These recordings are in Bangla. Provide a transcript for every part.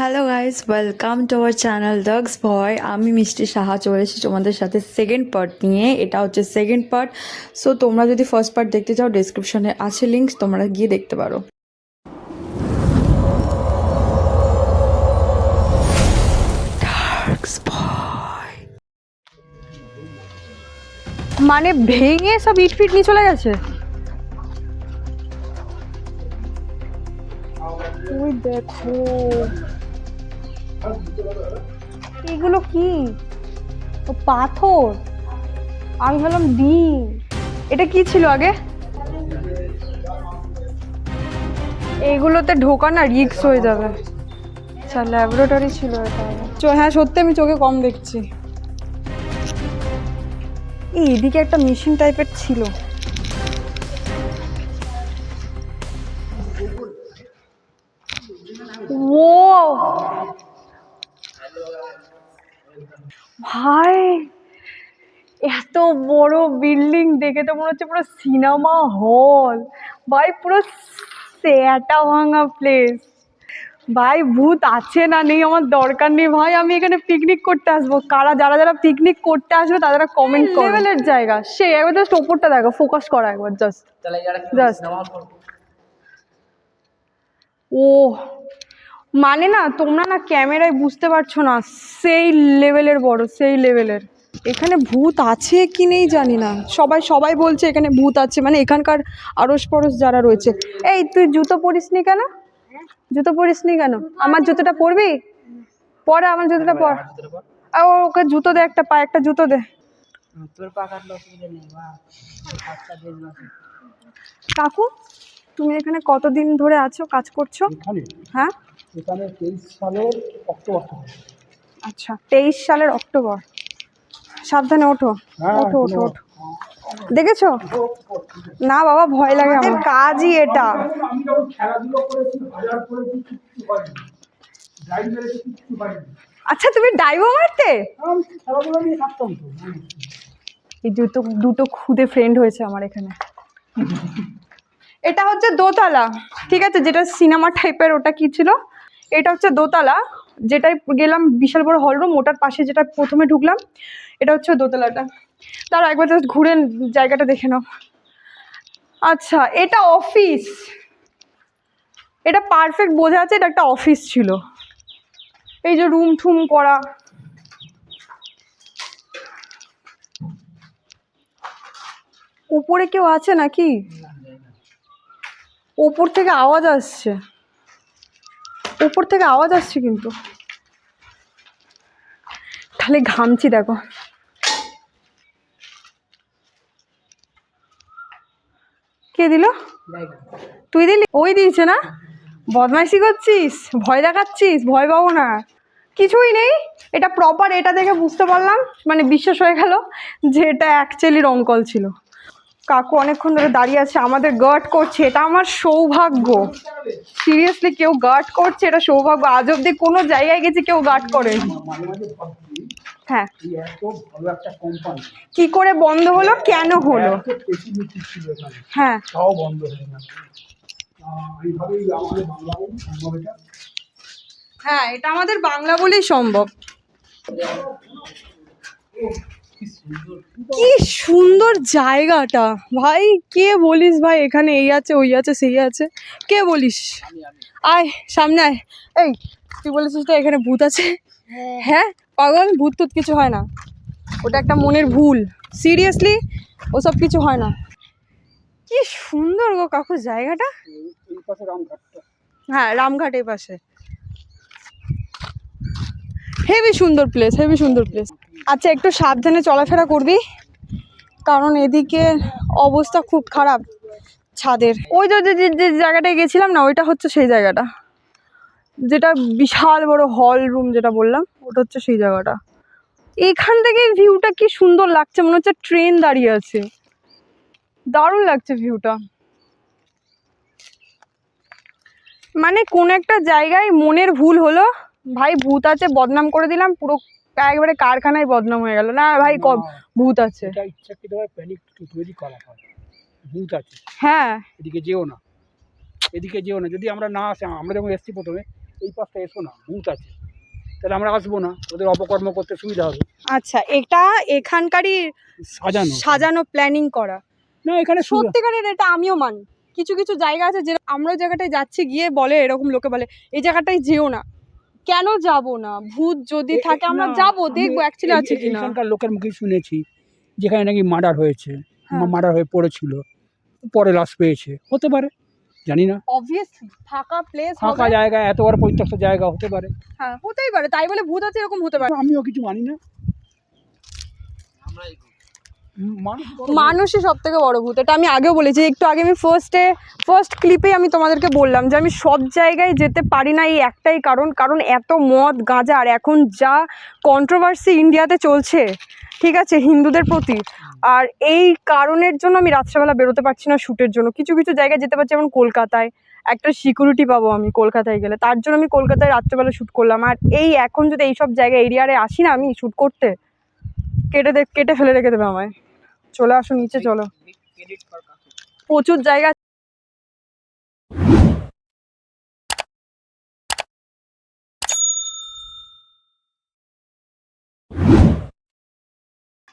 Hello guys welcome to our channel dogs ভয় আমি মিষ্টি সাহা চলে এসেছি তোমাদের সাথে সেকেন্ড পার্ট নিয়ে। এটা হচ্ছে সেকেন্ড পার্ট সো তোমরা যদি ফার্স্ট পার্ট দেখতে চাও ডিসক্রিপশনে আছে লিঙ্ক তোমরা গিয়ে দেখতে পারো। মানে ভেঙে সব ইট ফিট নিয়ে চলে গেছে? ওই দেখো। এগুলো কি? ও পাথর? আমি ভাবলাম ডিম। এটা কি ছিল আগে? এগুলোতে ঢোকা না রিক্স হয়ে যাবে। আচ্ছা ল্যাবরেটরি ছিল এটা। হ্যাঁ সত্যি আমি চোখে কম দেখছি। এই এদিকে একটা মেশিন টাইপের ছিল। ভাই এত বড় বিল্ডিং দেখে তো মনে হচ্ছে পুরো সিনেমা হল। ভাই পুরো স্যাটা ভাঙা প্লেস ভাই ভূত আছে না নেই আমার দরকার নেই। ভাই আমি এখানে পিকনিক করতে আসব। কারা যারা যারা পিকনিক করতে আসবে তারা কমেন্ট লেভেলের জায়গা। সে একবার জাস্ট ওপরটা দেখো ফোকাস করা একবার জাস্ট জাস্ট ও মানে না তোমরা না ক্যামেরায় বুঝতে পারছ না সেই লেভেলের বড় সেই লেভেলের। এখানে ভূত আছে কি নেই জানি না। সবাই সবাই বলছে এখানে ভূত আছে মানে এখানকার আড়স পড়োশ যারা রয়েছে। এই তুই জুতো পরিস নি কেন? জুতো পরিস নি কেন? আমার জুতোটা পরবি? পরে আমার জুতোটা পর। ও- ওকে জুতো দে একটা পায়ে একটা জুতো দে। পা কাকু তুমি এখানে কতদিন ধরে আছো কাজ করছ? হ্যাঁ? এখানে তেইশ সালের অক্টোবর আচ্ছা তেইশ সালের অক্টোবর। সাবধানে ওঠো হ্যাঁ, ওঠো ওঠো ওঠো। দেখেছ? না বাবা ভয় লাগে আমার। কাজই এটা। আচ্ছা তুমি ডাইভো মারতে? এই দুটো দুটো খুদে ফ্রেন্ড হয়েছে আমার এখানে। এটা হচ্ছে দোতলা ঠিক আছে? যেটা সিনেমা টাইপের ওটা কি ছিল? এটা হচ্ছে দোতলা যেটাই গেলাম বিশাল বড় হল রুম ওটার পাশে যেটা প্রথমে ঢুকলাম এটা হচ্ছে দোতলাটা। তার একবার জাস্ট ঘুরে জায়গাটা দেখে নাও। আচ্ছা এটা অফিস এটা পারফেক্ট বোঝা যাচ্ছে এটা একটা অফিস ছিল। এই যে রুম ঠুম করা। উপরে কেউ আছে নাকি? ওপর থেকে আওয়াজ আসছে। উপর থেকে আওয়াজ আসছে কিন্তু। তাহলে ঘামছি, দেখো। কে দিল? তুই দিলি? ওই দিয়েছে না? বদমাইশি করছিস? ভয় দেখাচ্ছিস? ভয় পাবো না। কিছুই নেই। এটা প্রপার এটা দেখে বুঝতে পারলাম। মানে বিশ্বাস হয়ে গেল যে এটা অ্যাকচুয়ালি রঙ্কল ছিল। কাকু অনেকক্ষণ ধরে দাঁড়িয়ে আছে, আমাদের গার্ড করছে, এটা আমার সৌভাগ্য। সিরিয়াসলি কেউ গার্ড করছে, এটা সৌভাগ্য। আজ অব্দি কোনো জায়গায় গেছি কেউ গার্ড করে হ্যাঁ। কি করে বন্ধ হলো, কেন হলো? হ্যাঁ। হ্যাঁ এটা আমাদের বাংলা বলেই সম্ভব। কি সুন্দর জায়গাটা। ভাই কে বলিস ভাই এখানে এই আছে ওই আছে সেই আছে। কে বলিস? আয় সামনে আয়। এই তুই বলেছিস তো এখানে ভূত আছে? হ্যাঁ। পাগল? ভূত টুত কিছু হয় না। ওটা একটা মনের ভুল। সিরিয়াসলি ওসব কিছু হয় না। কি সুন্দর গো কাকু জায়গাটা। হ্যাঁ রামঘাট এই পাশে। হেভি সুন্দর প্লেস হেভি সুন্দর প্লেস আচ্ছা একটু সাবধানে চলাফেরা করবি? কারণ এদিকে অবস্থা খুব খারাপ ছাদের। ওই যে, যে- জায়গাটায় গেছিলাম না, ওইটা হচ্ছে সেই জায়গাটা। যেটা বিশাল বড় হল রুম যেটা বললাম, ওটা হচ্ছে সেই জায়গাটা। এখান থেকে ভিউটা কি সুন্দর লাগছে, মনে হচ্ছে ট্রেন দাঁড়িয়ে আছে। দারুণ লাগছে ভিউটা মানে কোন একটা জায়গায় মনের ভুল হলো, ভাই, ভূত আছে, বদনাম করে দিলাম, পুরো একবারে কারখানায় বদনাম হয়ে গেল। না ভাই ভূত আছে। প্যানিক তৈরি করা হয়। ভূত আছে। হ্যাঁ। এদিকে যেও না। এদিকে যেও না। যদি আমরা না আসে আমরা যখন এসছি প্রথমে এই পাশটা এসো না ভূত আছে। তাহলে আমরা আসব না। ওদের অপকর্ম করতে সুবিধা হবে। আচ্ছা এটা এখানকারই সাজানো। সাজানো প্ল্যানিং করা। না এখানে সত্যিকারের এটা আমিও মানি। কিছু কিছু জায়গা আছে যে আমরা জায়গাটায় যাচ্ছি গিয়ে বলে এরকম লোকে বলে এই জায়গাটায় যেও না। কেন যাব না? ভূত যদি থাকে আমরা না, যাব দেখব অ্যাকচুয়ালি আছে এই- কিনা। এখানকার লোকের মুখে শুনেছি যেখানে নাকি মার্ডার হয়েছে হ্যাঁ। মার্ডার হয়ে পড়েছিল পরে লাশ পেয়েছে হতে পারে জানি না। অবভিয়াসলি ফাঁকা প্লেস ফাঁকা জায়গা এত বড় পরিত্যক্ত জায়গা হতে পারে। হ্যাঁ হতেই পারে তাই বলে ভূত আছে এরকম হতে পারে। আমিও কিছু মানি না। বড় মানুষই সব থেকে বড় ভূত, এটা আমি আগেও বলেছি। একটু আগে আমি ফার্স্টে ফার্স্ট ক্লিপেই আমি তোমাদেরকে বললাম যে আমি সব জায়গায় যেতে পারি না এই একটাই কারণ কারণ এত মদ, গাঁজা, আর এখন যা কন্ট্রোভার্সি ইন্ডিয়াতে চলছে, ঠিক আছে, হিন্দুদের প্রতি। আর এই কারণের জন্য আমি রাত্রেবেলা বেরোতে পারছি না শ্যুটের জন্য। কিছু কিছু জায়গায় যেতে পারছি, যেমন কলকাতায়। একটা সিকিউরিটি পাবো আমি কলকাতায় গেলে। তার জন্য আমি কলকাতায় রাত্রেবেলা শ্যুট করলাম। আর এই এখন যদি এইসব জায়গায় এরিয়ারে আসি না আমি শ্যুট করতে, কেটে কেটে ফেলে রেখে দেবে আমায়। চলে আসো নিচে চলো। প্রচুর জায়গা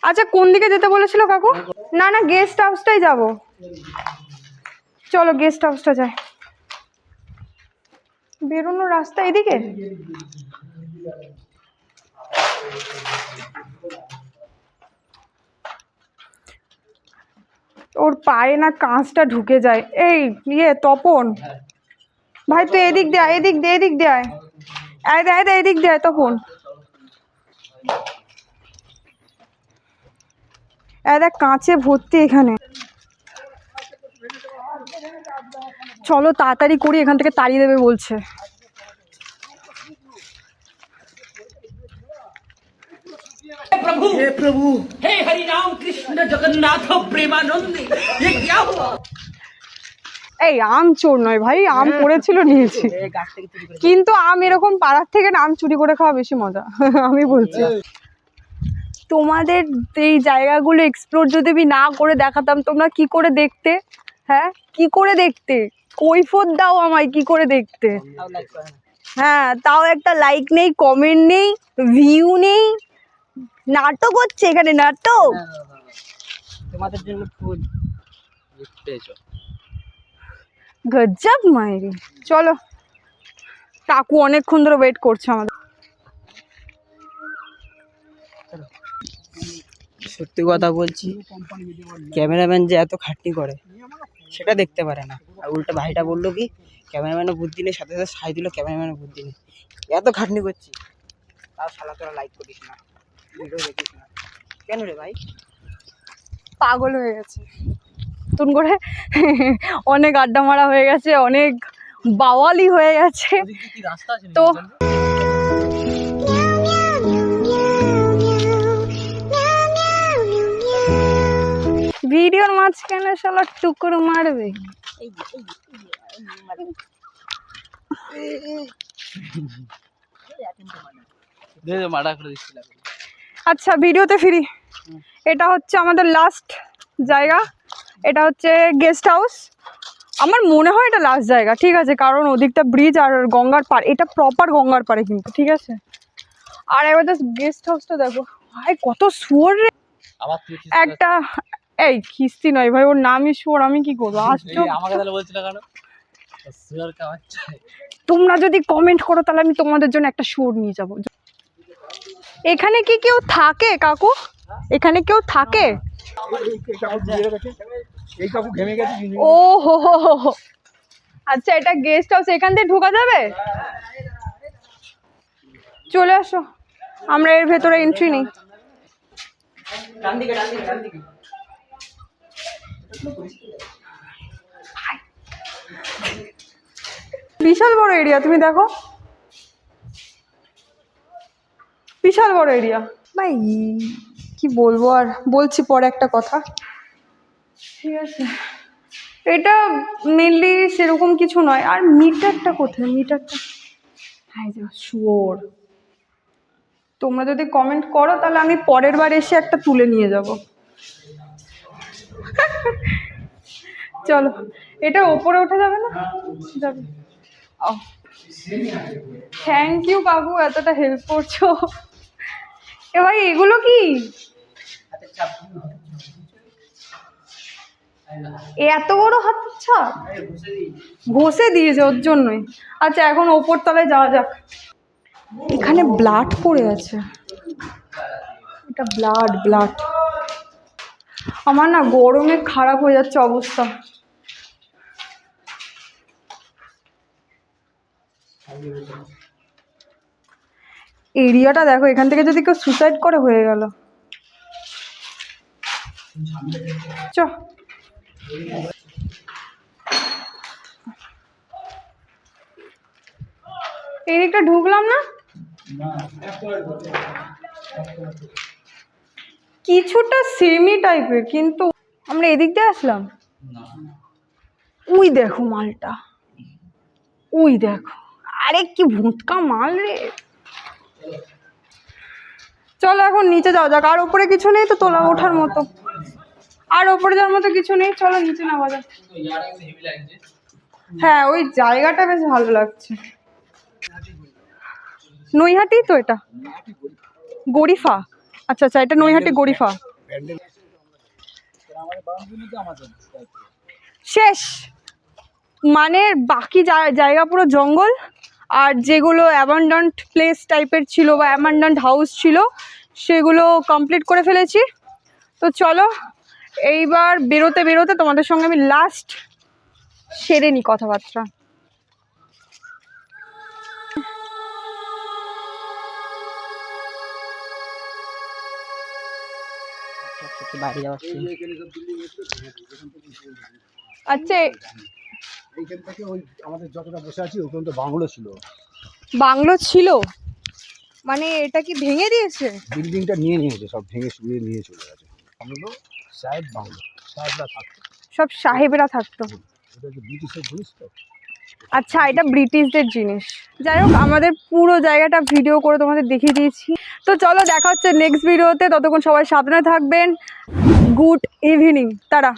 আচ্ছা কোন দিকে যেতে বলেছিল কাকু? না না গেস্ট হাউসটাই যাব। চলো গেস্ট হাউসটা যাই। বেরোনোর রাস্তা এদিকে? ওর পায়ে না কাঁচটা ঢুকে যায়। এই ইয়ে তপন। ভাই, তুই এদিক দে এদিক দে এদিক দে এদিক দে তপন। দেখ, কাঁচে ভর্তি এখানে। চলো, তাড়াতাড়ি করি, এখান থেকে তাড়িয়ে দেবে বলছে। हे हरि राम कृष्ण जगन्नाथ प्रेमानंद ये क्या हुआ এই আম চোর নয় ভাই আম পড়েছিল নিয়েছি কিন্তু আম এরকম পাড়ার থেকে না আম চুরি করে খাওয়া বেশি মজা আমি বলছি তোমাদের এই জায়গাগুলো এক্সপ্লোর যদি আমি না করে দেখাতাম তোমরা কি করে দেখতে হ্যাঁ কি করে দেখতে কৈফত দাও আমায় কি করে দেখতে হ্যাঁ তাও একটা লাইক নেই কমেন্ট নেই ভিউ নেই নাটক হচ্ছে এখানে নাটক? তোমাদের জন্য ফুল পেয়েছ। গজ্জাব মায়েরি চলো। কাকু অনেকক্ষণ ধরে ওয়েট করছে আমাদের। সত্যি কথা বলছি ক্যামেরাম্যান যে এত খাটনি করে সেটা দেখতে পারে না। আর উল্টো ভাইটা বলল কি ক্যামেরাম্যানও বুদ্ধি নেই সাথে সাথে সাই দিল ক্যামেরাম্যানও বুদ্ধি নেই। এত খাটনি করছি তাও সালা তোরা লাইক করিস না। ভিডিও দেখিস না কেন রে ভাই পাগল হয়ে গেছে নতুন করে অনেক আড্ডা মারা হয়ে গেছে অনেক বাওয়ালি হয়ে গেছে তো ভিডিওর মাঝখানে শালা টুকুর মারবে মারা করে দিচ্ছিলাম আচ্ছা ভিডিওতে ফিরি। এটা হচ্ছে আমাদের লাস্ট জায়গা। এটা হচ্ছে গেস্ট হাউস আমার মনে হয় এটা লাস্ট জায়গা ঠিক আছে? কারণ ওদিকটা ব্রিজ আর গঙ্গার পাড় এটা প্রপার গঙ্গার পাড়ে কিন্তু ঠিক আছে? আর এবার জাস্ট গেস্ট হাউসটা দেখো। ভাই কত শুয়োর রে। একটা এই খিস্তি নয় ভাই ওর নামই শুয়োর আমি কি করব? আসছো আমাকে তাহলে বলছিল কেন? তোমরা যদি কমেন্ট করো তাহলে আমি তোমাদের জন্য একটা শুয়োর নিয়ে যাব। এখানে কি কেউ থাকে, কাকু? এখানে কেউ থাকে? ও হো হো হো। আচ্ছা এটা গেস্ট হাউস এখান থেকে ঢোকা যাবে? চলে আসো, আমরা এর ভেতরে এন্ট্রি নেই। বিশাল বড় এরিয়া তুমি দেখো। বিশাল বড় এরিয়া ভাই কি বলব আর? বলছি পরে একটা কথা। ঠিক আছে। এটা মেনলি সেরকম কিছু নয়। আর মিটারটা কোথায়? মিটারটা হ্যাঁ যা শুয়োর। তোমরা যদি কমেন্ট করো তাহলে আমি পরের বার এসে একটা তুলে নিয়ে যাব। চলো। এটা ওপরে ওঠা যাবে না? যাবে। ও। থ্যাংক ইউ বাবু এতটা হেল্প করছ। এ ভাই এগুলো কি? এত বড় হাত আচ্ছা ঘষে দিয়েছে ওর জন্যই। আচ্ছা এখন ওপর তলায় যাওয়া যাক। এখানে ব্লাড পড়ে আছে। এটা ব্লাড ব্লাড। আমার না গরমে খারাপ হয়ে যাচ্ছে অবস্থা। এরিয়াটা দেখো, এখান থেকে যদি কেউ সুসাইড করে হয়ে গেল। চ। এই ঢুকলাম না? কিছুটা সেমি টাইপের কিন্তু আমরা এদিক দিয়ে আসলাম? উই দেখো মালটা। উই দেখো। আরে কি ভুটকা মাল রে। চলো এখন নিচে যাওয়া যাক। আর ওপরে কিছু নেই তো তোলা ওঠার মতো। আর ওপরে যাওয়ার মতো কিছু নেই, চলো নিচে নামা যাক। হ্যাঁ ওই জায়গাটা বেশ ভালো লাগছে। নৈহাটি তো এটা? গরিফা। আচ্ছা আচ্ছা এটা নৈহাটি গরিফা। শেষ। মানে বাকি জায়গা পুরো জঙ্গল? আর যেগুলো অ্যাবান্ডান্ট প্লেস টাইপের ছিল বা অ্যাবান্ডান্ট হাউস ছিল সেগুলো কমপ্লিট করে ফেলেছি। তো চলো এইবার বেরোতে বেরোতে তোমাদের সঙ্গে আমি লাস্ট সেরে নিই কথাবার্তা। আচ্ছা এইখান থেকে ওই আমাদের যতটা বসে আছি পর্যন্ত বাংলো ছিল। বাংলো ছিল? মানে এটা কি ভেঙে দিয়েছে? বিল্ডিংটা নিয়ে নিয়েছে সব ভেঙে শুয়ে নিয়ে চলে গেছে। বাংলো সাহেব বাংলো সাহেবরা থাকতো। সব সাহেবরা থাকতো। ওটা যে ব্রিটিশের জিনিস তো? আচ্ছা এটা ব্রিটিশদের জিনিস। যাই হোক আমাদের পুরো জায়গাটা ভিডিও করে তোমাদের দেখিয়ে দিয়েছি। তো চলো দেখা হচ্ছে নেক্সট ভিডিওতে ততক্ষণ সবাই সাবধানে থাকবেন। গুড ইভিনিং তারা।